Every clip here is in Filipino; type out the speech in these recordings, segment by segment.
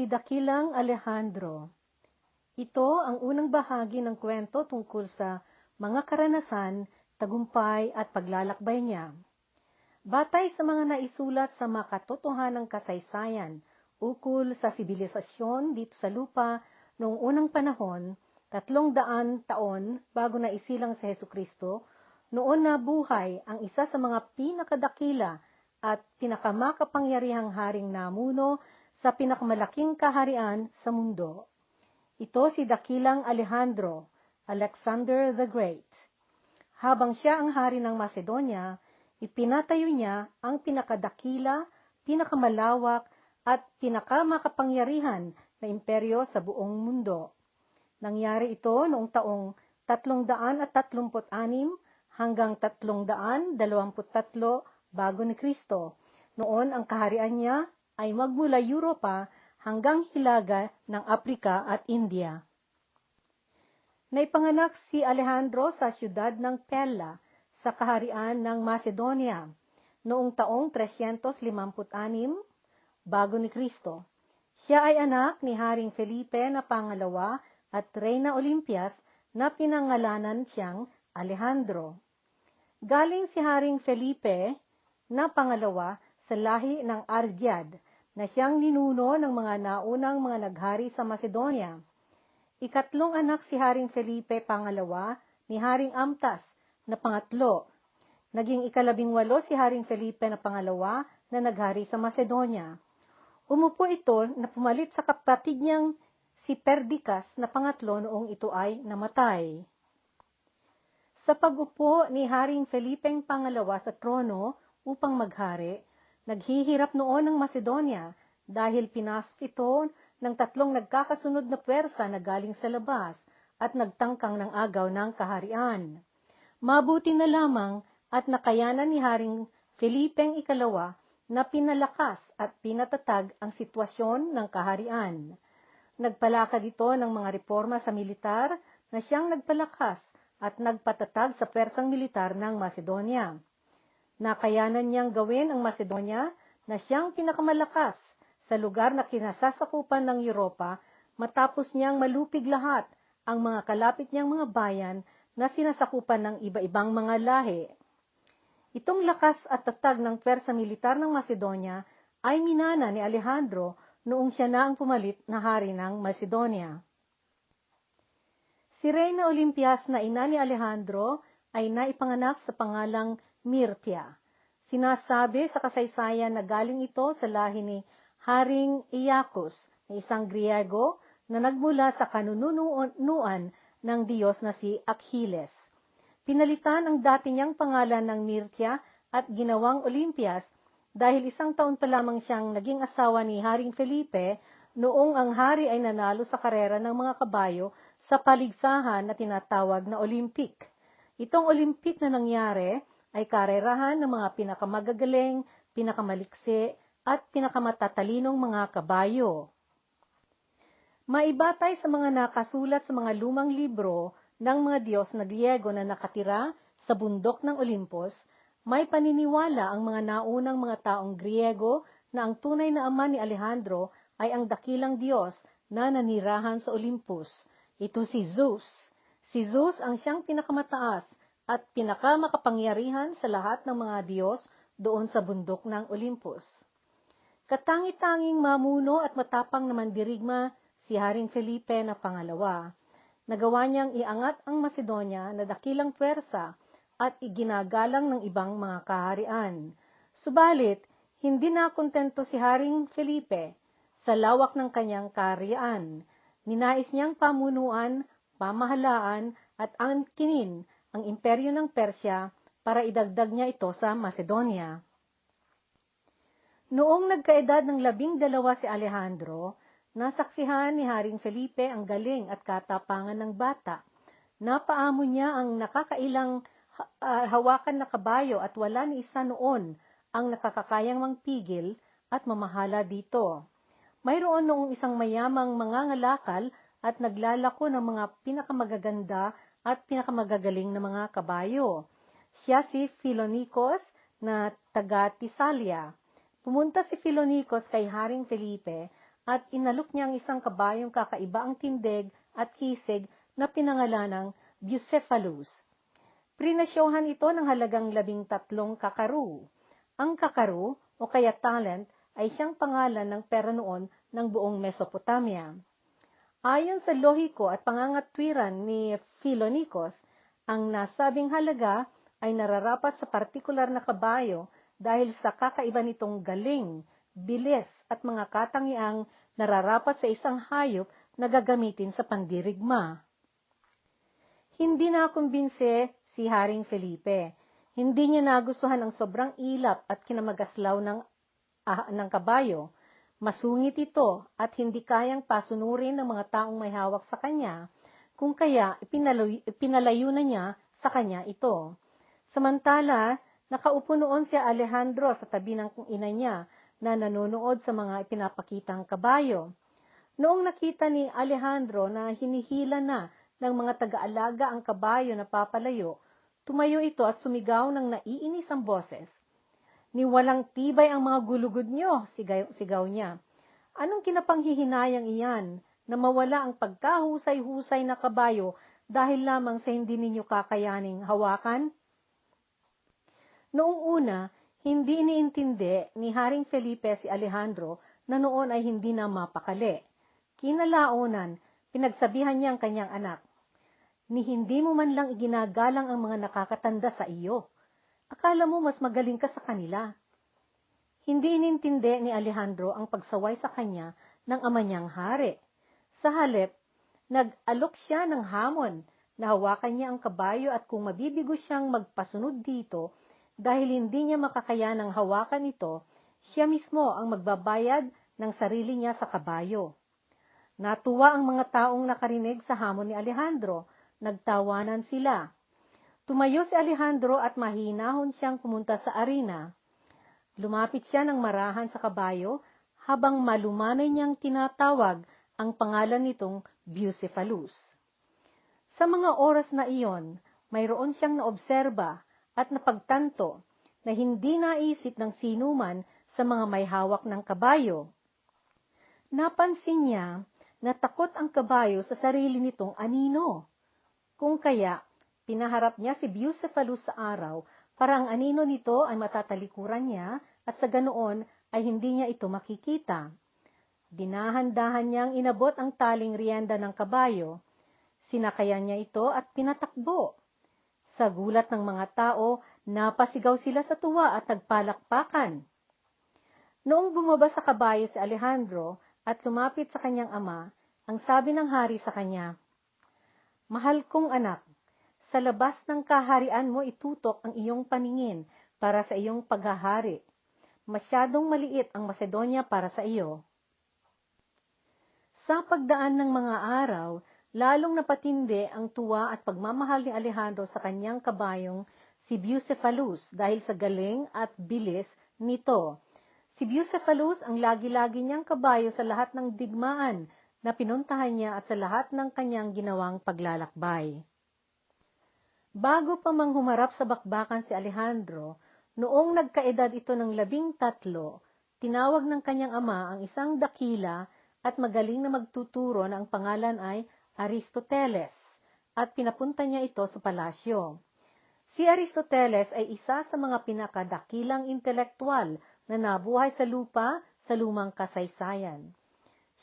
Si Dakilang Alejandro Ito ang unang bahagi ng kwento tungkol sa mga karanasan, tagumpay at paglalakbay niya. Batay sa mga naisulat sa makatotohanang kasaysayan ukol sa sibilisasyon dito sa lupa noong unang panahon, tatlong daan taon bago na isilang si Heso Kristo, noon na buhay ang isa sa mga pinakadakila at pinakamakapangyarihang haring namuno sa pinakamalaking kaharian sa mundo. Ito si Dakilang Alejandro, Alexander the Great. Habang siya ang hari ng Macedonia, ipinatayo niya ang pinakadakila, pinakamalawak, at pinakamakapangyarihan na imperyo sa buong mundo. Nangyari ito noong taong 336 hanggang 323 bago ni Kristo. Noon ang kaharian niya ay magmula Europa hanggang hilaga ng Aprika at India. Naipanganak si Alejandro sa siyudad ng Pella sa kaharian ng Macedonia noong taong 356 bago ni Kristo. Siya ay anak ni Haring Felipe na pangalawa at Reyna Olympias na pinangalanan siyang Alejandro. Galing si Haring Felipe na pangalawa sa lahi ng Argyad na siyang ninuno ng mga naunang mga naghari sa Macedonia. Ikatlong anak si Haring Felipe pangalawa ni Haring Amtas na pangatlo. Naging ikalabing walo si Haring Felipe na pangalawa na naghari sa Macedonia. Umupo ito na pumalit sa kapatid niyang si Perdikas na pangatlo noong ito ay namatay. Sa pag-upo ni Haring Felipeng pangalawa sa trono upang maghari, Naghihirap noon ang Macedonia dahil pinasok ito ng tatlong nagkakasunod na pwersa na galing sa labas at nagtangkang ng agaw ng kaharian. Mabuti na lamang at nakayanan ni Haring Felipeng ikalawa na pinalakas at pinatatag ang sitwasyon ng kaharian. Nagpalakad ito ng mga reforma sa militar na siyang nagpalakas at nagpatatag sa persang militar ng Macedonia. Nakayanan niyang gawin ang Macedonia na siyang pinakamalakas sa lugar na kinasasakupan ng Europa matapos niyang malupig lahat ang mga kalapit niyang mga bayan na sinasakupan ng iba-ibang mga lahi. Itong lakas at tatag ng pwersa militar ng Macedonia ay minana ni Alejandro noong siya na ang pumalit na hari ng Macedonia. Si Reyna Olympias na ina ni Alejandro ay naipanganak sa pangalang Mirtia. Sinasabi sa kasaysayan na galing ito sa lahi ni Haring Iacus, na isang Griego na nagmula sa kanununuan ng Diyos na si Achilles. Pinalitan ang dati niyang pangalan ng Mirtia at ginawang Olympias dahil isang taon pa lamang siyang naging asawa ni Haring Felipe noong ang hari ay nanalo sa karera ng mga kabayo sa paligsahan na tinatawag na Olympic. Itong Olympic na nangyari ay karerahan ng mga pinakamagagaling, pinakamaliksi, at pinakamatalinong mga kabayo. Maibatay sa mga nakasulat sa mga lumang libro ng mga Diyos na Griego na nakatira sa bundok ng Olympus, may paniniwala ang mga naunang mga taong Griego na ang tunay na ama ni Alejandro ay ang dakilang Diyos na nanirahan sa Olympus. Ito si Zeus. Si Zeus ang siyang pinakamataas at pinakamakapangyarihan sa lahat ng mga Diyos doon sa bundok ng Olympus. Katangi-tanging mamuno at matapang na mandirigma si Haring Felipe na pangalawa. Nagawa niyang iangat ang Macedonia na dakilang pwersa at iginagalang ng ibang mga kaharian. Subalit, hindi na kontento si Haring Felipe sa lawak ng kanyang kaharian. Ninais niyang pamunuan, pamahalaan at angkinin ang imperyo ng Persya para idagdag niya ito sa Macedonia. Noong nagkaedad ng labing dalawa si Alejandro, nasaksihan ni Haring Felipe ang galing at katapangan ng bata. Napaamo niya ang nakakailang uh, hawakan na kabayo at wala ni isa noon ang nakakakayang mangpigil at mamahala dito. Mayroon noong isang mayamang mangangalakal at naglalako ng mga pinakamagaganda at pinakamagagaling na mga kabayo. Siya si Philonikos na taga Tisalia. Pumunta si Philonikos kay Haring Felipe at inalok niya ang isang kabayong kakaiba ang tindig at kisig na pinangalan ng Bucephalus. Prinasyohan ito ng halagang labing tatlong kakaru. Ang kakaru, o kaya talent, ay siyang pangalan ng pera noon ng buong Mesopotamia. Ayon sa lohiko at pangangatwiran ni Philonikos, ang nasabing halaga ay nararapat sa partikular na kabayo dahil sa kakaiba nitong galing, bilis at mga katangiang nararapat sa isang hayop na gagamitin sa pandirigma. Hindi na kumbinse si Haring Felipe. Hindi niya nagustuhan ang sobrang ilap at kinamagaslaw ng, ah, ng kabayo Masungit ito at hindi kayang pasunurin ng mga taong may hawak sa kanya, kung kaya ipinalayo, ipinalayo na niya sa kanya ito. Samantala, nakaupo noon si Alejandro sa tabi ng ina niya na nanonood sa mga ipinapakitang kabayo. Noong nakita ni Alejandro na hinihila na ng mga taga-alaga ang kabayo na papalayo, tumayo ito at sumigaw ng naiinis ang boses. Ni walang tibay ang mga gulugod nyo, sigaw, sigaw niya. Anong kinapanghihinayang iyan na mawala ang pagkahusay-husay na kabayo dahil lamang sa hindi ninyo kakayaning hawakan? Noong una, hindi iniintindi ni Haring Felipe si Alejandro na noon ay hindi na mapakali. Kinalaonan, pinagsabihan niya ang kanyang anak, ni hindi mo man lang iginagalang ang mga nakakatanda sa iyo. Akala mo mas magaling ka sa kanila. Hindi inintindi ni Alejandro ang pagsaway sa kanya ng ama niyang hari. Sa halip, nag-alok siya ng hamon na hawakan niya ang kabayo at kung mabibigo siyang magpasunod dito dahil hindi niya makakaya ng hawakan ito, siya mismo ang magbabayad ng sarili niya sa kabayo. Natuwa ang mga taong nakarinig sa hamon ni Alejandro. Nagtawanan sila. Tumayo si Alejandro at mahinahon siyang pumunta sa arena. Lumapit siya ng marahan sa kabayo habang malumanay niyang tinatawag ang pangalan nitong Bucephalus. Sa mga oras na iyon, mayroon siyang naobserba at napagtanto na hindi naisip ng sinuman sa mga may hawak ng kabayo. Napansin niya na takot ang kabayo sa sarili nitong anino. Kung kaya, Pinaharap niya si Bucephalus sa araw para ang anino nito ay matatalikuran niya at sa ganoon ay hindi niya ito makikita. Dinahan-dahan niyang inabot ang taling rienda ng kabayo. Sinakayan niya ito at pinatakbo. Sa gulat ng mga tao, napasigaw sila sa tuwa at nagpalakpakan. Noong bumaba sa kabayo si Alejandro at lumapit sa kanyang ama, ang sabi ng hari sa kanya, Mahal kong anak, sa labas ng kaharian mo itutok ang iyong paningin para sa iyong paghahari. Masyadong maliit ang Macedonia para sa iyo. Sa pagdaan ng mga araw, lalong napatindi ang tuwa at pagmamahal ni Alejandro sa kanyang kabayong si Bucephalus dahil sa galing at bilis nito. Si Bucephalus ang lagi-lagi niyang kabayo sa lahat ng digmaan na pinuntahan niya at sa lahat ng kanyang ginawang paglalakbay. Bago pa mang humarap sa bakbakan si Alejandro, noong nagkaedad ito ng labing tatlo, tinawag ng kanyang ama ang isang dakila at magaling na magtuturo na ang pangalan ay Aristoteles at pinapunta niya ito sa palasyo. Si Aristoteles ay isa sa mga pinakadakilang intelektual na nabuhay sa lupa sa lumang kasaysayan.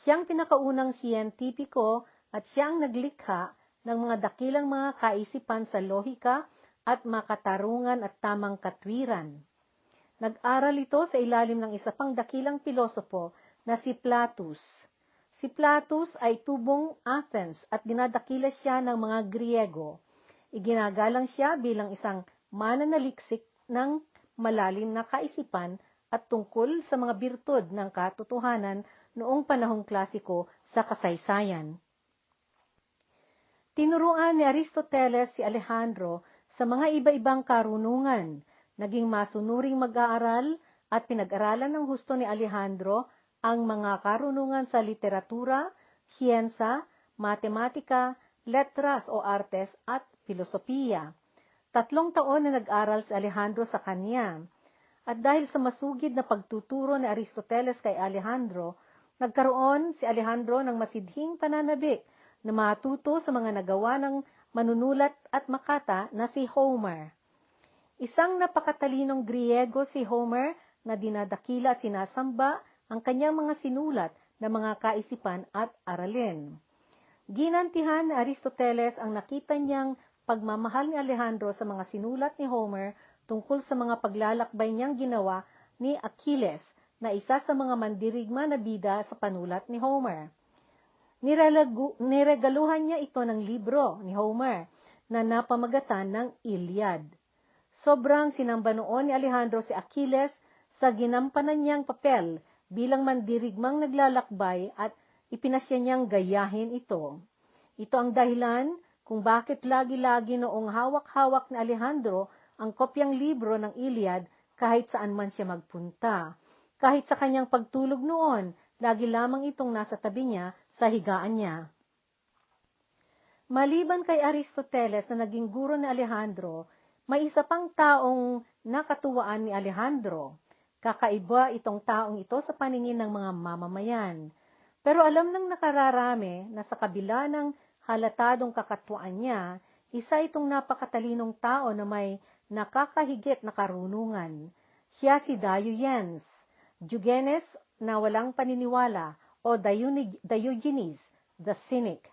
Siyang pinakaunang siyentipiko at siyang naglikha ng mga dakilang mga kaisipan sa lohika at makatarungan at tamang katwiran. Nag-aral ito sa ilalim ng isa pang dakilang pilosopo na si Platus. Si Platus ay tubong Athens at dinadakila siya ng mga Griego. Iginagalang siya bilang isang mananaliksik ng malalim na kaisipan at tungkol sa mga birtud ng katotohanan noong panahong klasiko sa kasaysayan. Tinuruan ni Aristoteles si Alejandro sa mga iba-ibang karunungan. Naging masunuring mag-aaral at pinag-aralan ng husto ni Alejandro ang mga karunungan sa literatura, siyensa, matematika, letras o artes at filosofiya. Tatlong taon na nag-aral si Alejandro sa kanya. At dahil sa masugid na pagtuturo ni Aristoteles kay Alejandro, nagkaroon si Alejandro ng masidhing pananabik na matuto sa mga nagawa ng manunulat at makata na si Homer. Isang napakatalinong Griego si Homer na dinadakila at sinasamba ang kanyang mga sinulat na mga kaisipan at aralin. Ginantihan ni Aristoteles ang nakita niyang pagmamahal ni Alejandro sa mga sinulat ni Homer tungkol sa mga paglalakbay niyang ginawa ni Achilles na isa sa mga mandirigma na bida sa panulat ni Homer. Nirelagu, niregaluhan niya ito ng libro ni Homer na napamagatan ng Iliad. Sobrang sinamba noon ni Alejandro si Achilles sa ginampanan niyang papel bilang mandirigmang naglalakbay at ipinasya niyang gayahin ito. Ito ang dahilan kung bakit lagi-lagi noong hawak-hawak ni Alejandro ang kopyang libro ng Iliad kahit saan man siya magpunta. Kahit sa kanyang pagtulog noon, lagi lamang itong nasa tabi niya sa higaan niya. Maliban kay Aristoteles na naging guro ni Alejandro, may isa pang taong nakatuwaan ni Alejandro. Kakaiba itong taong ito sa paningin ng mga mamamayan. Pero alam ng nakararami na sa kabila ng halatadong kakatuan niya, isa itong napakatalinong tao na may nakakahigit na karunungan. Siya si Diogenes, Diogenes na walang paniniwala o Diogenes, the cynic,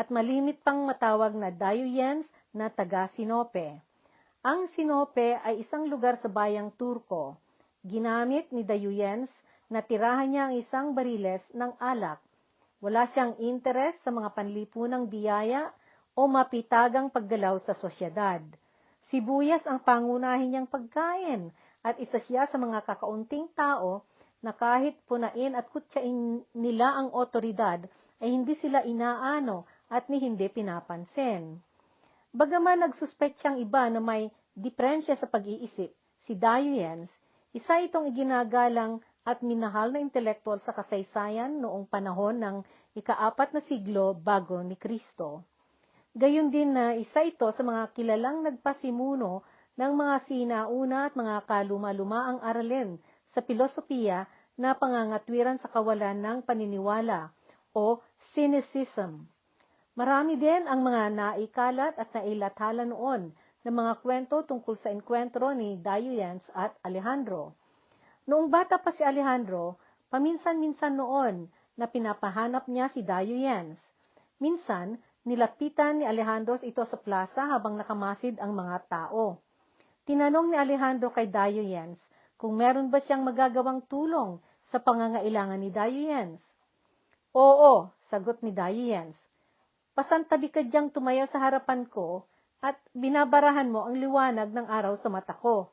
at malimit pang matawag na Diogenes na taga-Sinope. Ang Sinope ay isang lugar sa bayang Turko. Ginamit ni Diogenes na tirahan niya ang isang bariles ng alak wala siyang interes sa mga panlipunang biyaya o mapitagang paggalaw sa sosyedad. Sibuyas ang pangunahin niyang pagkain at isa siya sa mga kakaunting tao na kahit punain at kutsain nila ang otoridad ay hindi sila inaano at ni hindi pinapansin. Bagaman nagsuspetsiyang iba na may diferensya sa pag-iisip, si Diogenes, isa itong iginagalang at minahal na intelektual sa kasaysayan noong panahon ng ikaapat na siglo bago ni Kristo. Gayon din na isa ito sa mga kilalang nagpasimuno ng mga sinauna at mga kaluma-lumaang aralin sa filosofiya na pangangatwiran sa kawalan ng paniniwala o cynicism. Marami din ang mga naikalat at nailathala noon ng mga kwento tungkol sa enkwentro ni Diogenes at Alejandro. Noong bata pa si Alejandro, paminsan-minsan noon na pinapahanap niya si Diogenes. Minsan, nilapitan ni Alejandro ito sa plaza habang nakamasid ang mga tao. Tinanong ni Alejandro kay Diogenes kung meron ba siyang magagawang tulong sa pangangailangan ni Diogenes. Oo, sagot ni Diogenes. Pasantabi ka diyang tumayo sa harapan ko at binabarahan mo ang liwanag ng araw sa mata ko.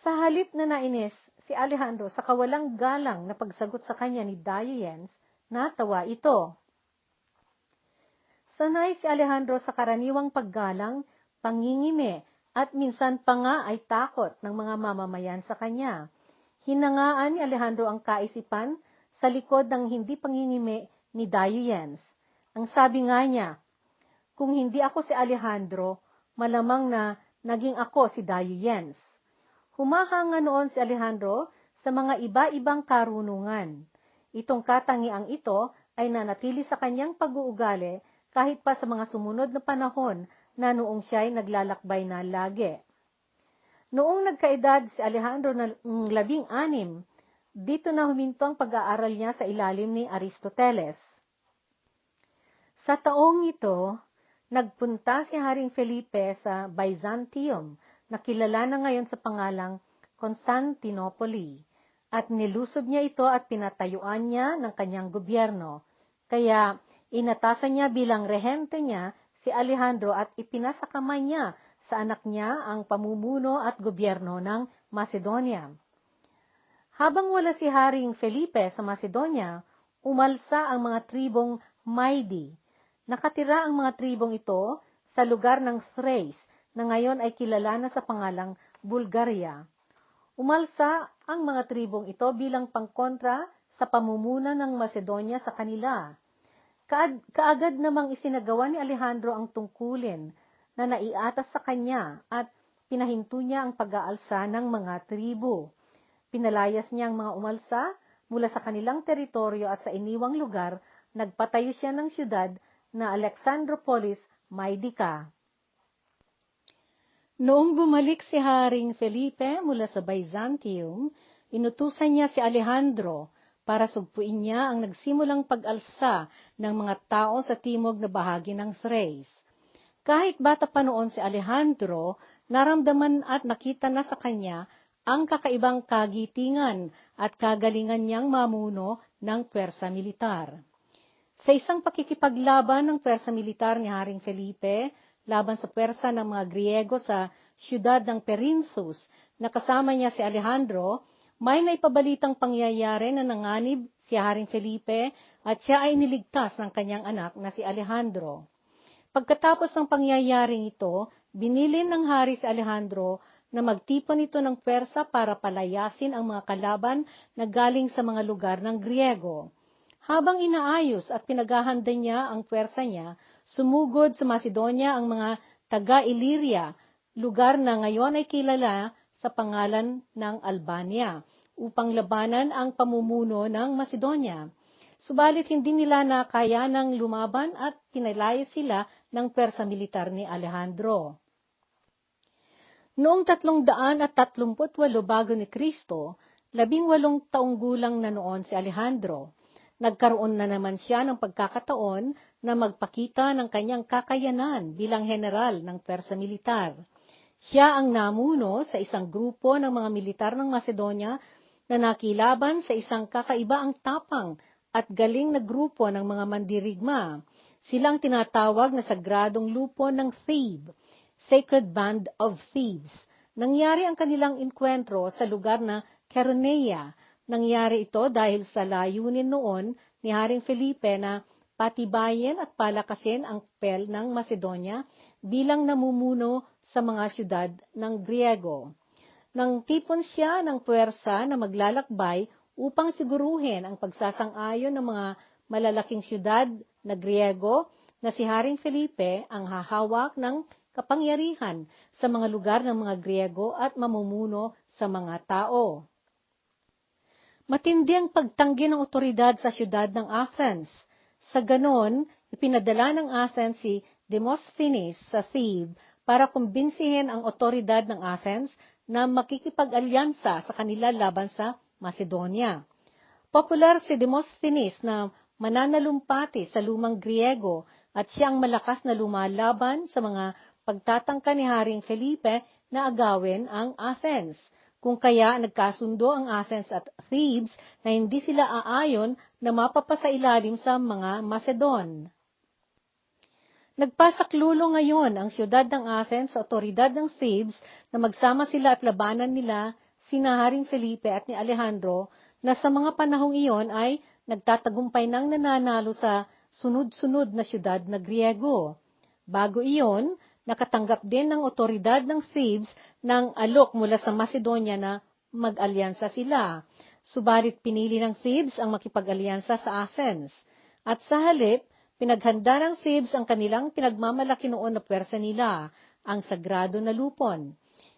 Sa halip na nainis, si Alejandro sa kawalang galang na pagsagot sa kanya ni Diogenes, natawa ito. Sanay si Alejandro sa karaniwang paggalang, pangingime, at minsan pa nga ay takot ng mga mamamayan sa kanya. Hinangaan ni Alejandro ang kaisipan sa likod ng hindi pangingime ni Diogenes. Ang sabi nga niya, kung hindi ako si Alejandro, malamang na naging ako si Diogenes. Humahanga noon si Alejandro sa mga iba-ibang karunungan. Itong katangiang ito ay nanatili sa kanyang pag-uugali kahit pa sa mga sumunod na panahon na noong siya ay naglalakbay na lagi. Noong nagkaedad si Alejandro na labing anim, dito na huminto ang pag-aaral niya sa ilalim ni Aristoteles. Sa taong ito, nagpunta si Haring Felipe sa Byzantium na kilala na ngayon sa pangalang Constantinople, at nilusob niya ito at pinatayuan niya ng kanyang gobyerno. Kaya inatasan niya bilang rehente niya si Alejandro at ipinasakamay niya sa anak niya ang pamumuno at gobyerno ng Macedonia. Habang wala si Haring Felipe sa Macedonia, umalsa ang mga tribong Maidi. Nakatira ang mga tribong ito sa lugar ng Thrace na ngayon ay kilala na sa pangalang Bulgaria. Umalsa ang mga tribong ito bilang pangkontra sa pamumuna ng Macedonia sa kanila. Kaag kaagad namang isinagawa ni Alejandro ang tungkulin na naiatas sa kanya at pinahinto niya ang pag-aalsa ng mga tribo. Pinalayas niya ang mga umalsa mula sa kanilang teritoryo at sa iniwang lugar, nagpatayo siya ng siyudad na Alexandropolis, Maydika. Noong bumalik si Haring Felipe mula sa Byzantium, inutusan niya si Alejandro para sugpuin niya ang nagsimulang pag-alsa ng mga tao sa timog na bahagi ng Thrace. Kahit bata pa noon si Alejandro, naramdaman at nakita na sa kanya ang kakaibang kagitingan at kagalingan niyang mamuno ng pwersa militar. Sa isang pakikipaglaban ng pwersa militar ni Haring Felipe, laban sa pwersa ng mga Griego sa siyudad ng Perinsus na kasama niya si Alejandro, may naipabalitang pangyayari na nanganib si Haring Felipe at siya ay niligtas ng kanyang anak na si Alejandro. Pagkatapos ng pangyayaring ito, binilin ng hari si Alejandro na magtipon ito ng pwersa para palayasin ang mga kalaban na galing sa mga lugar ng Griego. Habang inaayos at pinaghahanda niya ang pwersa niya, Sumugod sa Macedonia ang mga taga-Illyria, lugar na ngayon ay kilala sa pangalan ng Albania, upang labanan ang pamumuno ng Macedonia. Subalit hindi nila nakaya ng lumaban at pinalaya sila ng persa militar ni Alejandro. Noong tatlong daan at tatlumput-walo bago ni Kristo, labing walong taong gulang na noon si Alejandro. Nagkaroon na naman siya ng pagkakataon na magpakita ng kanyang kakayanan bilang general ng Persa militar. Siya ang namuno sa isang grupo ng mga militar ng Macedonia na nakilaban sa isang kakaibaang tapang at galing na grupo ng mga mandirigma. Silang tinatawag na sagradong lupo ng Thebe, Sacred Band of Thebes. Nangyari ang kanilang inkwentro sa lugar na Caronea, Nangyari ito dahil sa layunin noon ni Haring Felipe na patibayin at palakasin ang pel ng Macedonia bilang namumuno sa mga syudad ng Griego. Nang tipon siya ng puwersa na maglalakbay upang siguruhin ang pagsasang-ayon ng mga malalaking syudad na Griego na si Haring Felipe ang hahawak ng kapangyarihan sa mga lugar ng mga Griego at mamumuno sa mga tao. Matindi ang pagtanggi ng otoridad sa siyudad ng Athens. Sa ganon, ipinadala ng Athens si Demosthenes sa Thebe para kumbinsihin ang otoridad ng Athens na makikipag-alyansa sa kanila laban sa Macedonia. Popular si Demosthenes na mananalumpati sa lumang Griego at siyang malakas na lumalaban sa mga pagtatangka ni Haring Felipe na agawin ang Athens kung kaya nagkasundo ang Athens at Thebes na hindi sila aayon na mapapasailalim sa mga Macedon. Nagpasaklulo ngayon ang siyudad ng Athens sa otoridad ng Thebes na magsama sila at labanan nila sina Haring Felipe at ni Alejandro na sa mga panahong iyon ay nagtatagumpay ng nananalo sa sunod-sunod na siyudad na Griego. Bago iyon, nakatanggap din ng otoridad ng Thebes ng alok mula sa Macedonia na mag-alyansa sila. Subalit pinili ng Thebes ang makipag-alyansa sa Athens. At sa halip, pinaghanda ng Thebes ang kanilang pinagmamalaki noon na pwersa nila, ang sagrado na lupon.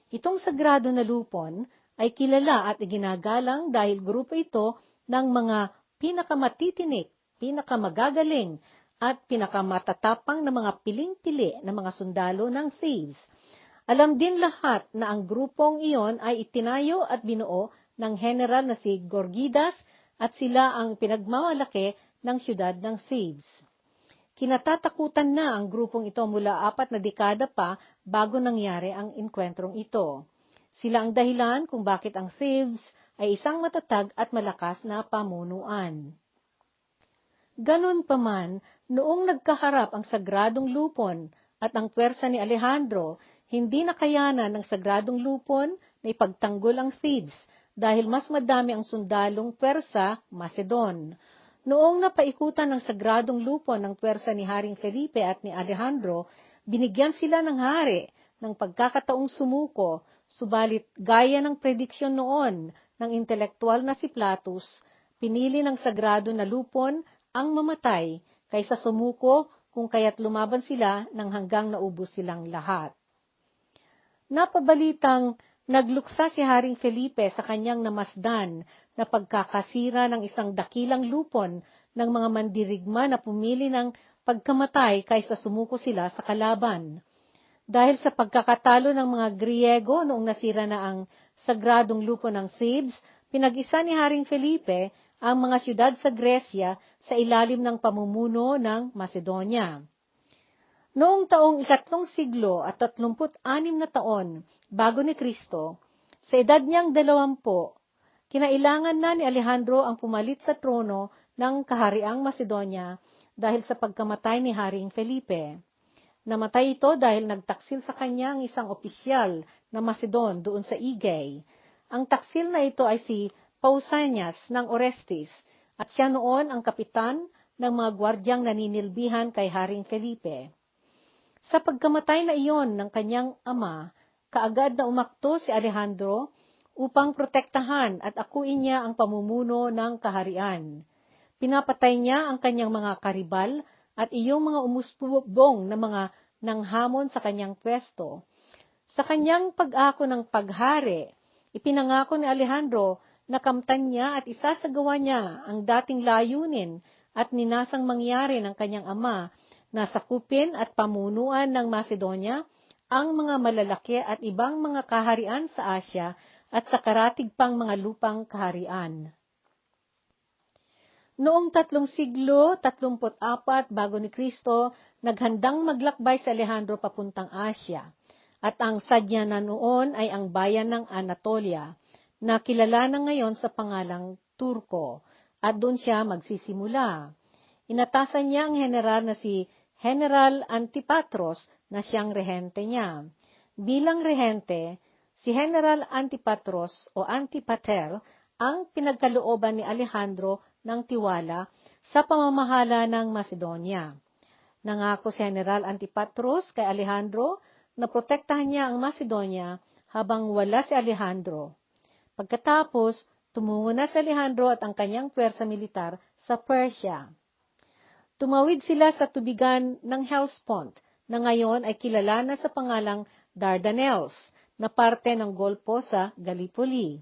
Itong sagrado na lupon ay kilala at iginagalang dahil grupo ito ng mga pinakamatitinik, pinakamagagaling, at pinakamatatapang na mga piling-pili ng mga sundalo ng Thebes. Alam din lahat na ang grupong iyon ay itinayo at binuo ng general na si Gorgidas at sila ang pinagmamalaki ng siyudad ng Thebes. Kinatatakutan na ang grupong ito mula apat na dekada pa bago nangyari ang inkwentrong ito. Sila ang dahilan kung bakit ang Thebes ay isang matatag at malakas na pamunuan. Ganun pa man, noong nagkaharap ang sagradong lupon at ang pwersa ni Alejandro, hindi nakayanan ng sagradong lupon na ipagtanggol ang Thebes dahil mas madami ang sundalong pwersa Macedon. Noong napaikutan ng sagradong lupon ng pwersa ni Haring Felipe at ni Alejandro, binigyan sila ng hari ng pagkakataong sumuko, subalit gaya ng prediksyon noon ng intelektual na si Platus, pinili ng sagrado na lupon ang mamatay kaysa sumuko kung kaya't lumaban sila nang hanggang naubos silang lahat. Napabalitang nagluksa si Haring Felipe sa kanyang namasdan na pagkakasira ng isang dakilang lupon ng mga mandirigma na pumili ng pagkamatay kaysa sumuko sila sa kalaban. Dahil sa pagkakatalo ng mga Griego noong nasira na ang sagradong lupon ng Thebes, pinag-isa ni Haring Felipe ang mga syudad sa Gresya sa ilalim ng pamumuno ng Macedonia. Noong taong ikatlong siglo at tatlumput anim na taon bago ni Kristo, sa edad niyang dalawampo, kinailangan na ni Alejandro ang pumalit sa trono ng kahariang Macedonia dahil sa pagkamatay ni Haring Felipe. Namatay ito dahil nagtaksil sa kanya ang isang opisyal na Macedon doon sa Igay. Ang taksil na ito ay si Pausanias ng Orestes at siya noon ang kapitan ng mga gwardyang naninilbihan kay Haring Felipe. Sa pagkamatay na iyon ng kanyang ama, kaagad na umakto si Alejandro upang protektahan at akuin niya ang pamumuno ng kaharian. Pinapatay niya ang kanyang mga karibal at iyong mga umusbong na mga nanghamon sa kanyang pwesto. Sa kanyang pag-ako ng paghari, ipinangako ni Alejandro na kamtan niya at isasagawa niya ang dating layunin at ninasang mangyari ng kanyang ama na sakupin at pamunuan ng Macedonia ang mga malalaki at ibang mga kaharian sa Asya at sa karatig pang mga lupang kaharian. Noong tatlong siglo, 34 bago ni Kristo, naghandang maglakbay si Alejandro papuntang Asya. At ang sadya na noon ay ang bayan ng Anatolia, na kilala na ngayon sa pangalang Turko, at doon siya magsisimula. Inatasan niya ang general na si General Antipatros na siyang rehente niya. Bilang rehente, si General Antipatros o Antipater ang pinagkalooban ni Alejandro ng tiwala sa pamamahala ng Macedonia. Nangako si General Antipatros kay Alejandro na protektahan niya ang Macedonia habang wala si Alejandro. Pagkatapos, tumungo na si Alejandro at ang kanyang pwersa militar sa Persia. Tumawid sila sa tubigan ng Hellespont na ngayon ay kilala na sa pangalang Dardanelles na parte ng Golpo sa Gallipoli.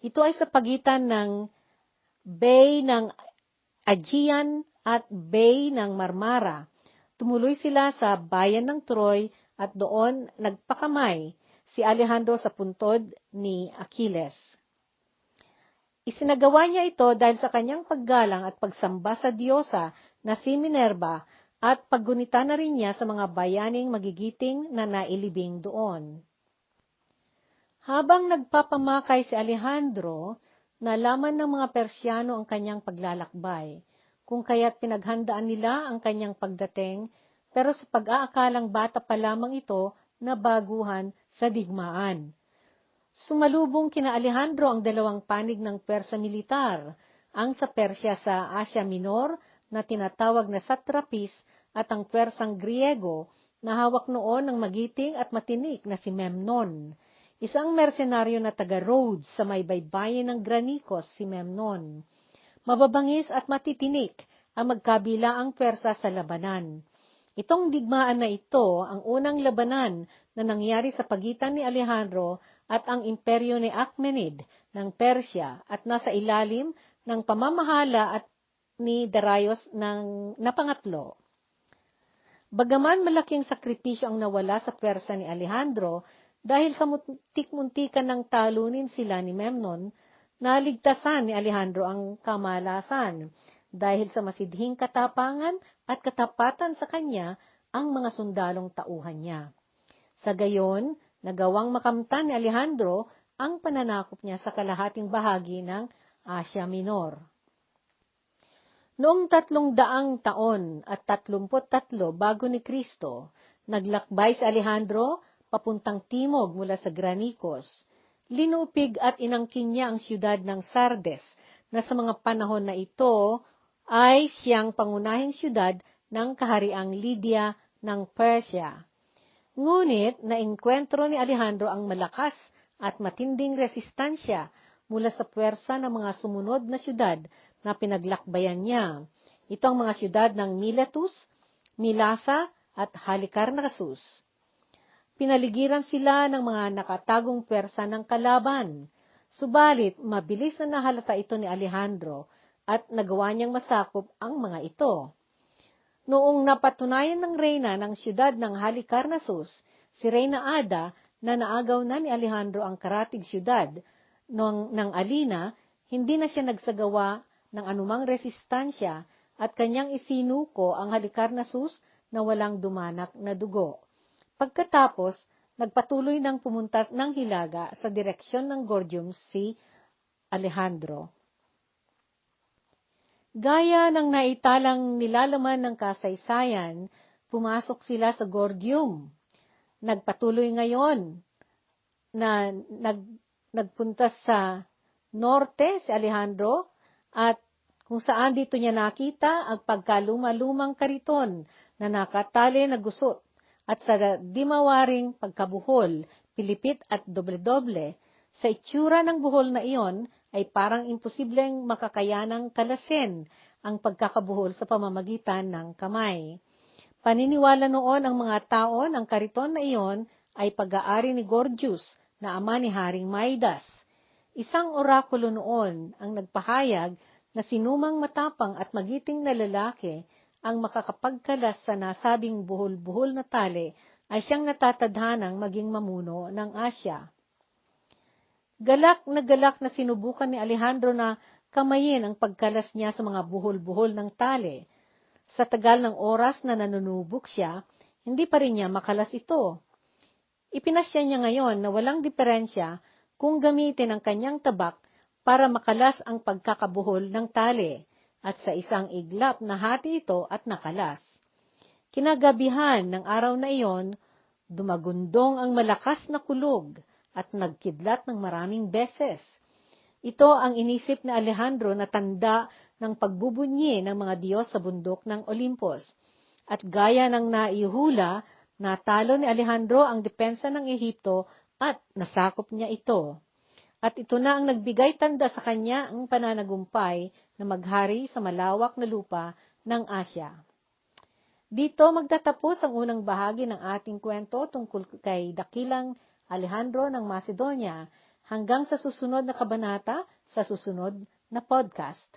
Ito ay sa pagitan ng Bay ng Aegean at Bay ng Marmara. Tumuloy sila sa bayan ng Troy at doon nagpakamay si Alejandro sa puntod ni Achilles. Isinagawa niya ito dahil sa kanyang paggalang at pagsamba sa Diyosa na si Minerva at paggunita na rin niya sa mga bayaning magigiting na nailibing doon. Habang nagpapamakay si Alejandro, Nalaman ng mga Persyano ang kanyang paglalakbay, kung kaya't pinaghandaan nila ang kanyang pagdating, pero sa pag-aakalang bata pa lamang ito na baguhan sa digmaan. Sumalubong kina Alejandro ang dalawang panig ng Persa militar, ang sa Persya sa Asia Minor na tinatawag na Satrapis at ang Persang Griego na hawak noon ng magiting at matinik na si Memnon. Isang mersenaryo na taga Rhodes sa may baybayin ng Granicos si Memnon. Mababangis at matitinik ang magkabila ang pwersa sa labanan. Itong digmaan na ito ang unang labanan na nangyari sa pagitan ni Alejandro at ang imperyo ni Akhmenid ng Persya at nasa ilalim ng pamamahala at ni Darius ng napangatlo. Bagaman malaking sakripisyo ang nawala sa pwersa ni Alejandro, dahil sa muntik-muntikan ng talunin sila ni Memnon, naligtasan ni Alejandro ang kamalasan dahil sa masidhing katapangan at katapatan sa kanya ang mga sundalong tauhan niya. Sa gayon, nagawang makamtan ni Alejandro ang pananakop niya sa kalahating bahagi ng Asia Minor. Noong tatlong daang taon at tatlumpot tatlo bago ni Kristo, naglakbay si Alejandro papuntang timog mula sa Granicos. Linupig at inangkin niya ang siyudad ng Sardes, na sa mga panahon na ito ay siyang pangunahing siyudad ng kahariang Lydia ng Persia. Ngunit naengkwentro ni Alejandro ang malakas at matinding resistansya mula sa puwersa ng mga sumunod na siyudad na pinaglakbayan niya. Ito ang mga siyudad ng Miletus, Milasa at Halicarnassus. Pinaligiran sila ng mga nakatagong pwersa ng kalaban. Subalit, mabilis na nahalata ito ni Alejandro at nagawa niyang masakop ang mga ito. Noong napatunayan ng reyna ng siyudad ng Halicarnassus, si Reyna Ada, na naagaw na ni Alejandro ang karatig siyudad ng, ng Alina, hindi na siya nagsagawa ng anumang resistansya at kanyang isinuko ang Halicarnassus na walang dumanak na dugo. Pagkatapos, nagpatuloy ng pumunta ng Hilaga sa direksyon ng Gordium si Alejandro. Gaya ng naitalang nilalaman ng kasaysayan, pumasok sila sa Gordium. Nagpatuloy ngayon na nag, nagpunta sa norte si Alejandro at kung saan dito niya nakita ang pagkaluma-lumang kariton na nakatali na gusot at sa dimawaring pagkabuhol, pilipit at doble-doble, sa itsura ng buhol na iyon ay parang imposibleng makakayanang kalasin ang pagkakabuhol sa pamamagitan ng kamay. Paniniwala noon ang mga tao ng kariton na iyon ay pag-aari ni Gorgius na ama ni Haring Maidas. Isang orakulo noon ang nagpahayag na sinumang matapang at magiting na lalaki ang makakapagkalas sa nasabing buhol-buhol na tali ay siyang natatadhanang maging mamuno ng Asya. Galak na galak na sinubukan ni Alejandro na kamayin ang pagkalas niya sa mga buhol-buhol ng tali. Sa tagal ng oras na nanunubok siya, hindi pa rin niya makalas ito. Ipinasya niya ngayon na walang diferensya kung gamitin ang kanyang tabak para makalas ang pagkakabuhol ng tali at sa isang iglap na hati ito at nakalas. Kinagabihan ng araw na iyon, dumagundong ang malakas na kulog at nagkidlat ng maraming beses. Ito ang inisip ni Alejandro na tanda ng pagbubunyi ng mga Diyos sa bundok ng Olympus. At gaya ng naihula, natalo ni Alejandro ang depensa ng Ehipto at nasakop niya ito. At ito na ang nagbigay tanda sa kanya ang pananagumpay na maghari sa malawak na lupa ng Asya. Dito magtatapos ang unang bahagi ng ating kwento tungkol kay dakilang Alejandro ng Macedonia hanggang sa susunod na kabanata sa susunod na podcast.